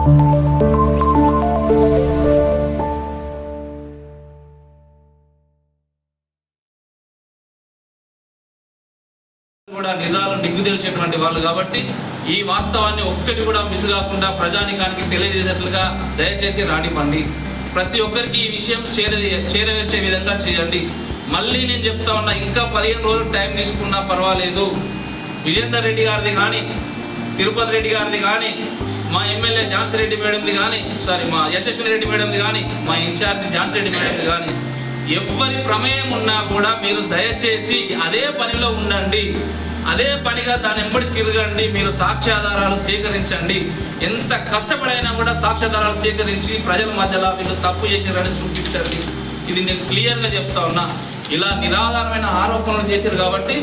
కూడా నిజాలు నిగ్గు తెలిసేటువంటి వాళ్ళు కాబట్టి ఈ వాస్తవాన్ని ఒక్కటి కూడా మిస్ కాకుండా ప్రజానికానికి తెలియజేసేట్లుగా దయచేసి రానివ్వండి ప్రతి ఒక్కరికి ఈ విషయం చేర చేరవేర్చే విధంగా చేయండి. మళ్ళీ నేను చెప్తా ఉన్నా ఇంకా పదిహేను రోజులు టైం తీసుకున్నా పర్వాలేదు. విజేందర్ రెడ్డి గారిది కానీ తిరుపతి రెడ్డి గారిది కానీ మా ఎమ్మెల్యే ఝాన్సీ రెడ్డి మేడంది కానీ సారీ మా యశస్విని రెడ్డి మేడంది కానీ మా ఇన్ఛార్జ్ ఝాన్సీ రెడ్డి మేడంది కానీ ఎవ్వరి ప్రమేయం ఉన్నా కూడా మీరు దయచేసి అదే పనిలో ఉండండి. అదే పనిగా దాని ఎంబడి తిరగండి. మీరు సాక్ష్యాధారాలు సేకరించండి. ఎంత కష్టపడైనా కూడా సాక్ష్యాధారాలు సేకరించి ప్రజల మధ్యలో వీళ్ళు తప్పు చేశారని చూపించండి. ఇది నేను క్లియర్గా చెప్తా ఉన్నా. ఇలా నిరాధారమైన ఆరోపణలు చేశారు కాబట్టి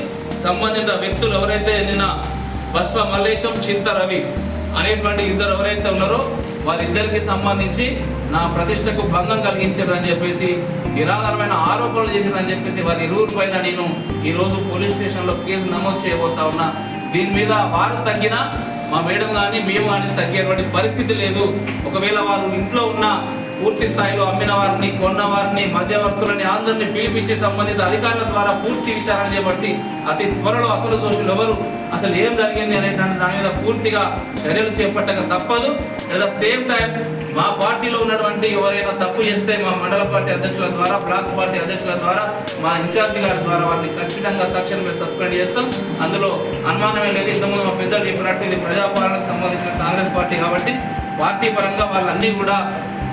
సంబంధిత వ్యక్తులు ఎవరైతే నిన్న బస్వ మల్లేశం చింత రవి అనేటువంటి ఇద్దరు ఎవరైతే ఉన్నారో వారిద్దరికి సంబంధించి నా ప్రతిష్టకు భంగం కలిగించారని చెప్పేసి నిరాధారమైన ఆరోపణలు చేసిందని చెప్పేసి వారి ఇరువురు పైన నేను ఈరోజు పోలీస్ స్టేషన్లో కేసు నమోదు చేయబోతా ఉన్నా. దీని మీద వారు తగ్గినా మా మేడం కానీ మేము కానీ తగ్గేటువంటి పరిస్థితి లేదు. ఒకవేళ వారు ఇంట్లో ఉన్న పూర్తి స్థాయిలో అమ్మిన వారిని కొన్న వారిని మధ్యవర్తులని అందరినీ పిలిపించి సంబంధిత అధికారుల ద్వారా పూర్తి విచారణ చేపట్టి అతి త్వరలో అసలు దోషులు ఎవరు అసలు ఏం జరిగింది అనేటువంటి దాని మీద పూర్తిగా చర్యలు చేపట్టక తప్పదు. అట్ ద సేమ్ టైం మా పార్టీలో ఉన్నటువంటి ఎవరైనా తప్పు చేస్తే మా మండల పార్టీ అధ్యక్షుల ద్వారా బ్లాక్ పార్టీ అధ్యక్షుల ద్వారా మా ఇన్ఛార్జి గారి ద్వారా వారిని ఖచ్చితంగా తక్షణమే సస్పెండ్ చేస్తాం. అందులో అనుమానమే లేదు. ఇంతకుముందు మా పెద్దలు చెప్పినట్టు ఇది ప్రజాపాలనకు సంబంధించిన కాంగ్రెస్ పార్టీ కాబట్టి పార్టీ పరంగా వాళ్ళన్నీ కూడా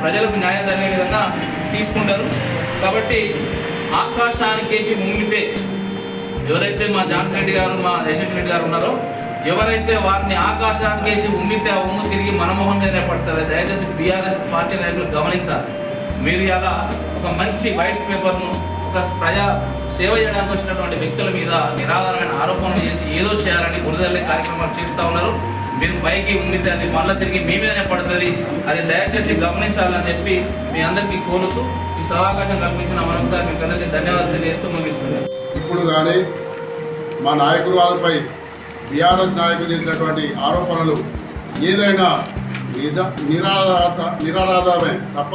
ప్రజలకు న్యాయం జరిగే విధంగా తీసుకుంటారు. కాబట్టి ఆకాశానికేసి ముంగితే ఎవరైతే మా ఝాన్సీ రెడ్డి గారు మా యశస్వి రెడ్డి గారు ఉన్నారో ఎవరైతే వారిని ఆకాశానికి వేసి ఉండితే ఆ ఉమ్ము తిరిగి మనమోహన్ మీదనే పడతారో. దయచేసి బీఆర్ఎస్ పార్టీ నాయకులు గమనించాలి. మీరు ఇలా ఒక మంచి వైట్ పేపర్ను ఒక ప్రజా సేవ చేయడానికి వచ్చినటువంటి వ్యక్తుల మీద నిరాధారమైన ఆరోపణలు చేసి ఏదో చేయాలని బురదల్లే కార్యక్రమాలు చేస్తూ ఉన్నారు. మీరు పైకి ఉండితే అది మళ్ళీ తిరిగి మీ మీదనే పడుతుంది. అది దయచేసి గమనించాలని చెప్పి మీ అందరికీ కోరుతూ ఈ సమావేశం కల్పించిన మరొకసారి మీకు అందరికీ ధన్యవాదాలు తెలియజేస్తూ ముగిస్తున్నాను. ఇప్పుడు కానీ మా నాయకులు వాళ్ళపై బీఆర్ఎస్ నాయకులు చేసినటువంటి ఆరోపణలు ఏదైనా నిద- నిరాధారమే తప్ప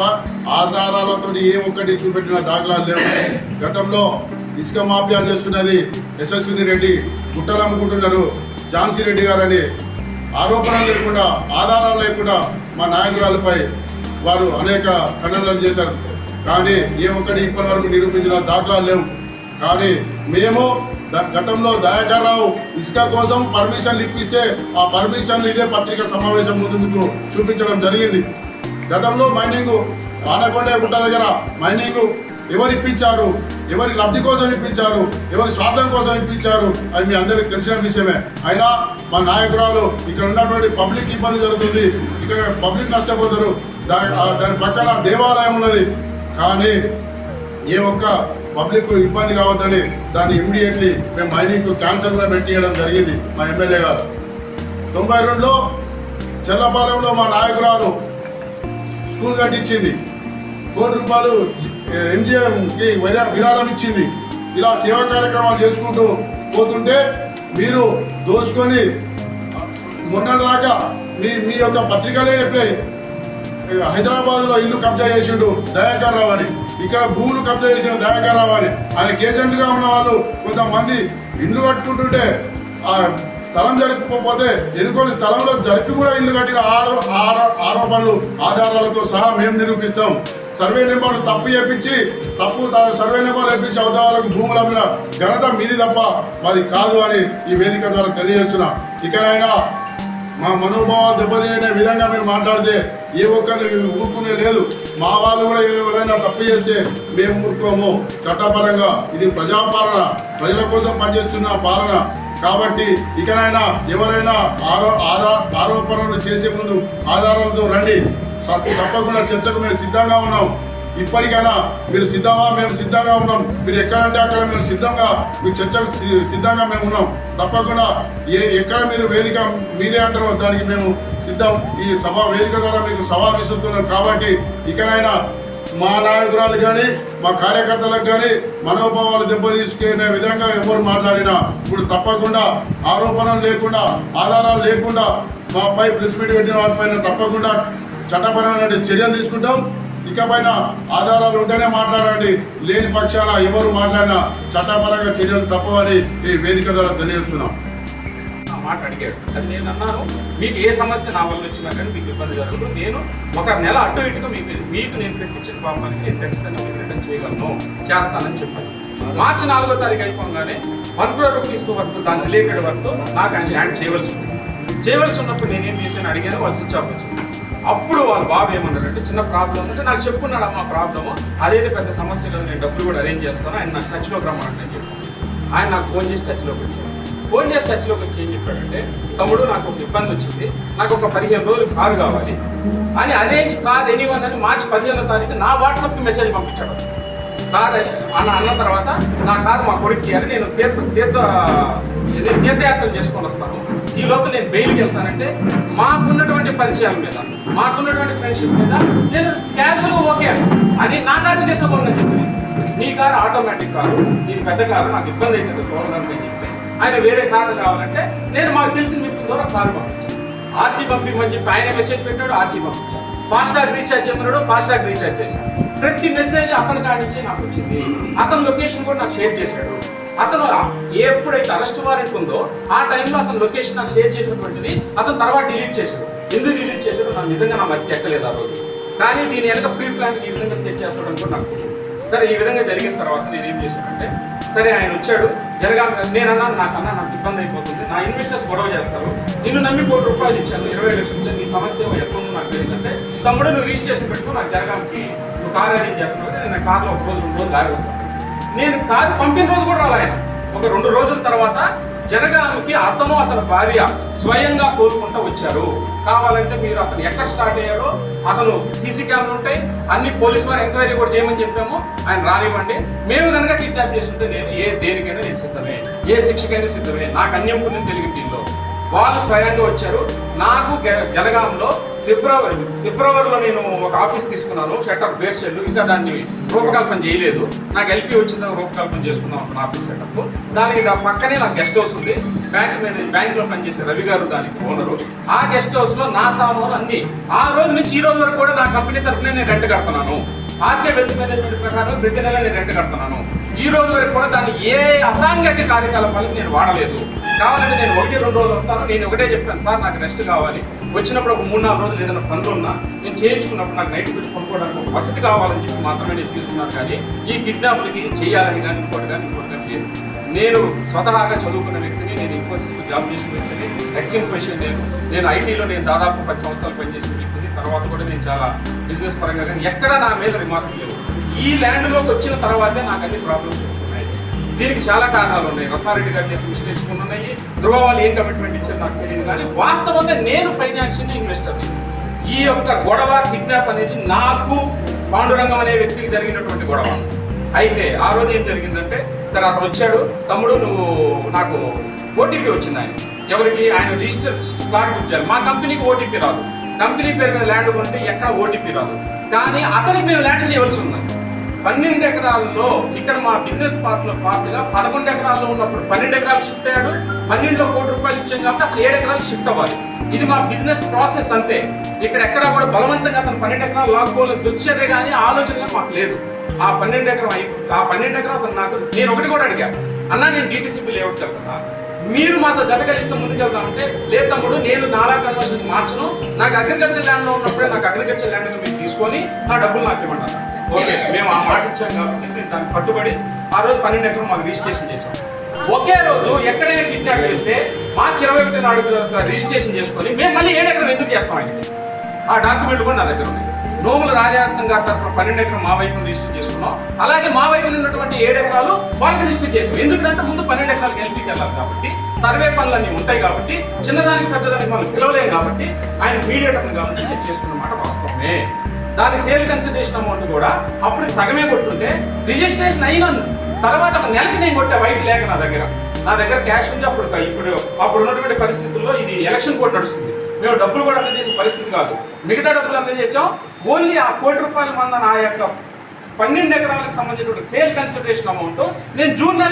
ఆధారాలతో ఏ ఒక్కటి చూపెట్టిన దాఖలాలు లేవు. గతంలో ఇసుక మాఫియా చేస్తున్నది యశస్విని రెడ్డి గుట్టలు అమ్ముకుంటున్నారు ఝాన్సీ రెడ్డి గారని ఆరోపణలు లేకుండా ఆధారాలు లేకుండా మా నాయకురాలపై వారు అనేక ఖండనలు చేశారు. కానీ ఏ ఒక్కటి ఇప్పటి వరకు నిరూపించిన దాఖలాలు లేవు. కానీ మేము గతంలో దయాకర్రావు ఇసుక కోసం పర్మిషన్లు ఇప్పిస్తే ఆ పర్మిషన్లు ఇదే పత్రిక సమావేశం ముందు మీకు చూపించడం జరిగింది. గతంలో మైనింగ్ ఆనకొండ గుట్ట దగ్గర మైనింగ్ ఎవరు ఇప్పించారు? ఎవరి లబ్ధి కోసం ఇప్పించారు? ఎవరి స్వార్థం కోసం ఇప్పించారు? అది మీ అందరికి తెలిసిన విషయమే. అయినా మా నాయకురాలు ఇక్కడ ఉన్నటువంటి పబ్లిక్ ఇబ్బంది జరుగుతుంది. ఇక్కడ పబ్లిక్ నష్టపోతారు. దాని దాని పక్కన దేవాలయం ఉన్నది. కానీ ఏ ఒక్క పబ్లిక్ ఇబ్బంది కావద్దని దాన్ని ఇమ్మీడియట్లీ మేము మైనింగ్ క్యాన్సర్ కూడా పెట్టియడం జరిగింది మా ఎమ్మెల్యే గారు. తొంభై రెండులో చెల్లపాలెంలో మా నాయకురాలు స్కూల్ కట్టించింది. కోటి రూపాయలు ఎంజిఎంకి విరాళం ఇచ్చింది. ఇలా సేవా కార్యక్రమాలు చేసుకుంటూ పోతుంటే మీరు దోచుకొని మొన్నటిదాకా మీ మీ యొక్క పత్రికలే చెప్పాయి హైదరాబాద్లో ఇల్లు కబ్జా చేసిండు దయాకర్ రావు అని. ఇక్కడ భూములు కబ్జా చేసిన దయాకర్ రావు అని. ఆయనకి ఏజెంట్గా ఉన్న వాళ్ళు కొంతమంది ఇల్లు కట్టుకుంటుంటే ఆ స్థలం జరగకపోతే ఎన్నుకొని స్థలంలో జరిపి కూడా ఇల్లు కట్టిన ఆరో ఆరోపణలు ఆధారాలతో సహా మేము నిరూపిస్తాం. సర్వే నెంబర్ తప్పు చేపించి తప్పు త- సర్వే నెంబర్ వేపించి అవతారాలకు భూములు అమ్మిన ఘనత మీది తప్ప మాది కాదు అని ఈ వేదిక ద్వారా తెలియజేస్తున్నా. ఇకనైనా మా మనోభావాలు దెబ్బతినే విధంగా మీరు మాట్లాడితే ఏ ఒక్కరిని ఊరుకునే లేదు. మా వాళ్ళు కూడా ఎవరైనా తప్పు చేస్తే మేము ఊరుకోము. చట్టపరంగా ఇది ప్రజాపాలన. ప్రజల కోసం పనిచేస్తున్న పాలన. కాబట్టి ఇకనైనా ఎవరైనా ఆరో ఆధార ఆరోపణలు చేసే ముందు ఆధారాలతో రండి. స- తప్పకుండా చర్చకు మేము సిద్ధంగా ఉన్నాం. ఇప్పటికైనా మీరు సిద్ధమా? మేము సిద్ధంగా ఉన్నాం. మీరు ఎక్కడంటే అక్కడ మేము సిద్ధంగా మీ చర్చకు సి- సిద్ధంగా మేము ఉన్నాం. తప్పకుండా ఏ ఎక్కడ మీరు వేదిక మీరే అంటారో దానికి మేము సిద్ధం. ఈ సభా వేదిక ద్వారా మీకు సవాల్ విసురుతున్నాం. కాబట్టి ఇకనైనా మా నాయకురాలు కానీ మా కార్యకర్తలకు కానీ మనోభావాలు దెబ్బతీసుకునే విధంగా ఎవరు మాట్లాడినా ఇప్పుడు తప్పకుండా ఆరోపణలు లేకుండా ఆధారాలు లేకుండా మాపై ప్రెస్ మీట్ పెట్టిన వాటిపైన తప్పకుండా చట్టపరమైన చర్యలు తీసుకుంటాం. ఇకపైన ఆధారాలు ఉంటేనే మాట్లాడండి. లేని పక్షాన ఎవరు మాట్లాడినా చట్టపరంగా చర్యలు తప్పవని ఈ వేదిక ద్వారా తెలియజేస్తున్నాం. మాట అడిగాడు. అది నేను అన్నాను మీకు ఏ సమస్య నా వల్ల వచ్చినా కానీ మీకు ఇబ్బంది జరగదు. నేను ఒక నెల అటు ఇటుగా మీకు మీకు నేను పెట్టించిన పాపానికి నేను ఖచ్చితంగా మీకు రిటర్న్ చేయగలను. చేస్తానని చెప్పాను. మార్చి నాలుగో తారీఖు అయిపోగానే వన్ క్రోర్ రూపీస్ వరకు దాని రిలేటెడ్ వర్క్ నాకు ఆయన యాడ్ చేయవలసి ఉంది. చేయవలసి ఉన్నప్పుడు నేనేం చేశాను? అడిగాను వాళ్ళు స్విచ్ ఆఫ్ వచ్చింది అప్పుడు వాళ్ళ బాబు ఏమన్నారంటే చిన్న ప్రాబ్లం అంటే నాకు చెప్పుకున్నాడు అమ్మా ప్రాబ్లము అదేది పెద్ద సమస్య కదా నేను డబ్బులు కూడా అరేంజ్ చేస్తాను. ఆయన నాకు టచ్లోకి రమ్మని చెప్పాను ఆయన నాకు ఫోన్ చేసి టచ్లోకి వచ్చాను ఫోన్ చేసి టచ్లోకి వచ్చి ఏం చెప్పాడంటే తమ్ముడు నాకు ఒక ఇబ్బంది వచ్చింది. నాకు ఒక పదిహేను రోజులు కారు కావాలి. అని అరేంజ్ కార్ ఎనీవన్ అని మార్చి పదిహేనో తారీఖు నా వాట్సాప్కి మెసేజ్ పంపించాడు. కార్ అన్న అన్న తర్వాత నా కారు మా కొడుక్కి అని నేను తీర్థ తీర్థ తీర్థయాత్రలు చేసుకొని వస్తాను. ఈ లోపల నేను బెయిల్కి వెళ్తానంటే మాకున్నటువంటి పరిచయాల మీద మాకున్నటువంటి ఫ్రెండ్షిప్ మీద నేను క్యాజువల్గా ఓకే అని నా కారు తీసుకోండి నీ కారు ఆటోమేటిక్ కారు. నీ పెద్ద కారు నాకు ఇబ్బంది అవుతుంది. తోలడానికి ఆయన వేరే కారణం కావాలంటే నేను మాకు తెలిసిన మిత్రుల ద్వారా కారు పంపించాను. ఆర్సీ పంపించమని చెప్పి ఆయన మెసేజ్ పెట్టాడు ఆర్సీ పంపించాను ఫాస్ట్ ట్రాక్ రీఛార్జ్ చెప్పినాడు ఫాస్ట్ ట్రాక్ రీఛార్జ్ చేశాను ప్రతి మెసేజ్ అతని కాడి నుంచి నాకు వచ్చింది. అతని లొకేషన్ కూడా నాకు షేర్ చేశాడు. అతను ఎప్పుడైతే అరెస్ట్ వారెంట్ ఉందో ఆ టైంలో అతని లొకేషన్ నాకు షేర్ చేసినటువంటిది అతను తర్వాత డిలీట్ చేశాడు. ఎందుకు డిలీట్ చేశాడు నాకు నిజంగా నా మతికి ఎక్కలేదు ఆ రోజు. కానీ దీని వెనక ప్రీ ప్లాన్ ఈ విధంగా స్కెచ్ చేస్తాడని కూడా నాకు తెలియదు. సరే ఈ విధంగా జరిగిన తర్వాత నేను ఏం చేశానంటే సరే ఆయన వచ్చాడు. జరగా నేను అన్నాను నాకన్నా నాకు ఇబ్బంది అయిపోతుంది. నా ఇన్వెస్టర్స్ గొడవ చేస్తారు. నిన్ను నమ్మి కోటి రూపాయలు ఇచ్చాను ఇరవై లక్షలు ఇచ్చాను. నీ సమస్య ఎట్లుందో నాకు తెలియదంటే తమ్ముడు నువ్వు రిజిస్ట్రేషన్ పెట్టుకో నాకు జరగానికి నువ్వు కార్ అరేంజ్ చేస్తున్నావు నేను కార్లో ఒక రోజు రెండు రోజులు లాగి వస్తాను నేను కారు పంపిన రోజు కూడా రాలే ఆయన. ఒక రెండు రోజుల తర్వాత జనగానికి అతను అతని భార్య స్వయంగా కోరుకుంటూ వచ్చారు. కావాలంటే మీరు అతను ఎక్కడ స్టార్ట్ అయ్యాడో అతను సీసీ కెమెరా ఉంటాయి అన్ని పోలీస్ వారు ఎంక్వైరీ కూడా చేయమని చెప్పాము. ఆయన రానివ్వండి. మేము కనుక కిడ్నాప్ చేస్తుంటే నేను ఏ దేనికైనా నేను సిద్ధమే. ఏ శిక్షకైనా సిద్ధమే. నాకు అన్యం పుణ్యం తెలియదు దీనిలో. వాళ్ళు స్వయంగా వచ్చారు. నాకు గె- జనగాంలో ఫిబ్రవరి ఫిబ్రవరిలో నేను ఒక ఆఫీస్ తీసుకున్నాను షట్టర్ బేర్ షెడ్ ఇంకా దాన్ని రూపకల్పన చేయలేదు. నాకు ఎల్పీ వచ్చింది రూపకల్పన చేసుకుందాం అక్కడ ఆఫీస్ సెటప్. దానికి దాని పక్కనే నాకు గెస్ట్ హౌస్ ఉంది. బ్యాంక్ మేనేజ్ బ్యాంక్లో పనిచేసే రవి గారు దానికి ఓనరు. ఆ గెస్ట్ హౌస్లో నా సామాను అన్ని. ఆ రోజు నుంచి ఈ రోజు వరకు కూడా నా కంపెనీ తరఫున నేను రెంట్ కడుతున్నాను. ఆర్కే వెల్త్ మేనేజ్మెంట్ ప్రకారం ప్రతి నెల నేను రెంట్ కడుతున్నాను. ఈ రోజు వరకు కూడా దాన్ని ఏ అసాంఘిక కార్యకలాపాలకు నేను వాడలేదు. కావాలంటే నేను ఒకటి రెండు రోజులు వస్తాను. నేను ఒకటే చెప్పాను సార్ నాకు రెస్ట్ కావాలి. వచ్చినప్పుడు ఒక మూడు నాలుగు రోజులు ఏదైనా పనులు ఉన్నా నేను చేయించుకున్నప్పుడు నాకు నైట్ వచ్చి పడుకోవడానికి ఒక వసతి కావాలని చెప్పి మాత్రమే నేను తీసుకున్నాను. కానీ ఈ కిడ్నాప్లకి చేయాలని కానీ ఇంకోటి కానీ ఇంకోటి కానీ లేదు. నేను స్వతహాగా చదువుకున్న వ్యక్తిని నేను ఇన్ఫోసిస్లో జాబ్ చేసిన వ్యక్తిని ఎక్స్ ఇన్ఫోషన్ నేను నేను ఐటీలో నేను దాదాపు పది సంవత్సరాలు పనిచేసిన వ్యక్తిని తర్వాత కూడా నేను చాలా బిజినెస్ పరంగా కానీ ఎక్కడా నా మీద రిమార్క్ లేదు. ఈ ల్యాండ్లోకి వచ్చిన తర్వాతే నాకు అన్ని ప్రాబ్లమ్స్ వస్తున్నాయి. దీనికి చాలా కారణాలు ఉన్నాయి. రత్నారెడ్డి గారు చేసిన మిస్టేక్స్ కొన్ని ఉన్నాయి. ధ్రువ వాళ్ళు ఏం కమిట్మెంట్ ఇచ్చారు నాకు తెలియదు కానీ వాస్తవంగా నేను ఫైనాన్షియల్ ఇన్వెస్టర్ని ఈ యొక్క గొడవ కిడ్నాప్ అనేది నాకు పాండురంగం అనే వ్యక్తికి జరిగినటువంటి గొడవ. అయితే ఆ రోజు ఏం జరిగిందంటే సరే అతను వచ్చాడు. తమ్ముడు నువ్వు నాకు ఓటీపీ వచ్చింది ఆయన. ఎవరికి? ఆయన రిజిస్టర్ స్లాట్ బుక్ చేయాలి. మా కంపెనీకి ఓటీపీ రాదు. కంపెనీ పేరు మీద ల్యాండ్ కొంటే ఎక్కడ ఓటీపీ రాదు. కానీ అతనికి మేము ల్యాండ్ చేయవలసి ఉంది పన్నెండు ఎకరాల్లో ఇక్కడ మా బిజినెస్ పార్క్ పార్టీగా పదకొండు ఎకరాల్లో ఉన్నప్పుడు పన్నెండు ఎకరాలు షిఫ్ట్ అయ్యాడు. పన్నెండులో కోటి రూపాయలు ఇచ్చాం కాబట్టి అక్కడ ఏడు ఎకరాలు షిఫ్ట్ అవ్వాలి. ఇది మా బిజినెస్ ప్రాసెస్ అంతే. ఇక్కడ ఎక్కడ కూడా బలవంతంగా అతను పన్నెండు ఎకరాలు లాక్కోలేదు దుశ్చర్య కానీ ఆలోచన కానీ మాకు లేదు. ఆ పన్నెండు ఎకరం అయి ఆ పన్నెండు ఎకరాలు అతను నాకు నేను ఒకటి కూడా అడిగా అన్నా నేను డీటీసీపీ లేఅవుట్ కదా మీరు మాతో జత కలిస్తే ముందుకెళ్తామంటే లేదు తమ్ముడు నేను నాలా కన్వర్షన్ మార్చను. నాకు అగ్రికల్చర్ ల్యాండ్లో ఉన్నప్పుడే నాకు అగ్రికల్చర్ ల్యాండ్ మీరు తీసుకొని ఆ డబ్బులు నాకు ఇవ్వమంటారు ఓకే మేము ఆ మాట ఇచ్చాం కాబట్టి దాన్ని దానికి ఆ రోజు పన్నెండు ఎకరం మాకు రిజిస్ట్రేషన్ చేసాం ఒకే రోజు ఎక్కడైనా కిడ్నాప్ చేస్తే మార్చి ఇరవై ఒకటి నాడు రిజిస్ట్రేషన్ చేసుకొని మేము మళ్ళీ ఏడు ఎకరం ఎందుకు చేస్తామండి? ఆ డాక్యుమెంట్ కూడా నా దగ్గర ఉంది నోములు రాజారత్నం గారి తరఫున పన్నెండు ఎకరం మా వైపు రిజిస్టర్ చేసుకున్నాం. అలాగే మా వైపు ఉన్నటువంటి ఏడు ఎకరాలు వాళ్ళకి రిజిస్టర్ చేసాం. ఎందుకంటే ముందు పన్నెండు ఎకరాలకు ఎల్పీకి వెళ్ళాలి కాబట్టి సర్వే పనులన్నీ ఉంటాయి కాబట్టి చిన్నదానికి పెద్దదానికి మనం పిలవలేం కాబట్టి ఆయన మీడియేటర్ కాబట్టి నేను చేసుకున్న మాట వాస్తవమే. దానికి సేల్ కన్సిడరేషన్ అమౌంట్ కూడా అప్పుడు సగమే కొట్టుంటే రిజిస్ట్రేషన్ అయిన తర్వాత ఒక నెలకి నేను కొట్టే వైట్ లేక నా దగ్గర. నా దగ్గర క్యాష్ ఉంది అప్పుడు ఇప్పుడు అప్పుడు ఉన్నటువంటి పరిస్థితుల్లో ఇది ఎలక్షన్ కోడ్ నడుస్తుంది. మేము డబ్బులు కూడా అందజేసే పరిస్థితి కాదు. మిగతా డబ్బులు అందజేసాం. ఓన్లీ ఆ కోటి రూపాయల మంద నా యొక్క పన్నెండు ఎకరాలకు సంబంధించినటువంటి సేల్ కన్సిడరేషన్ అమౌంట్ నేను జూన్ నెల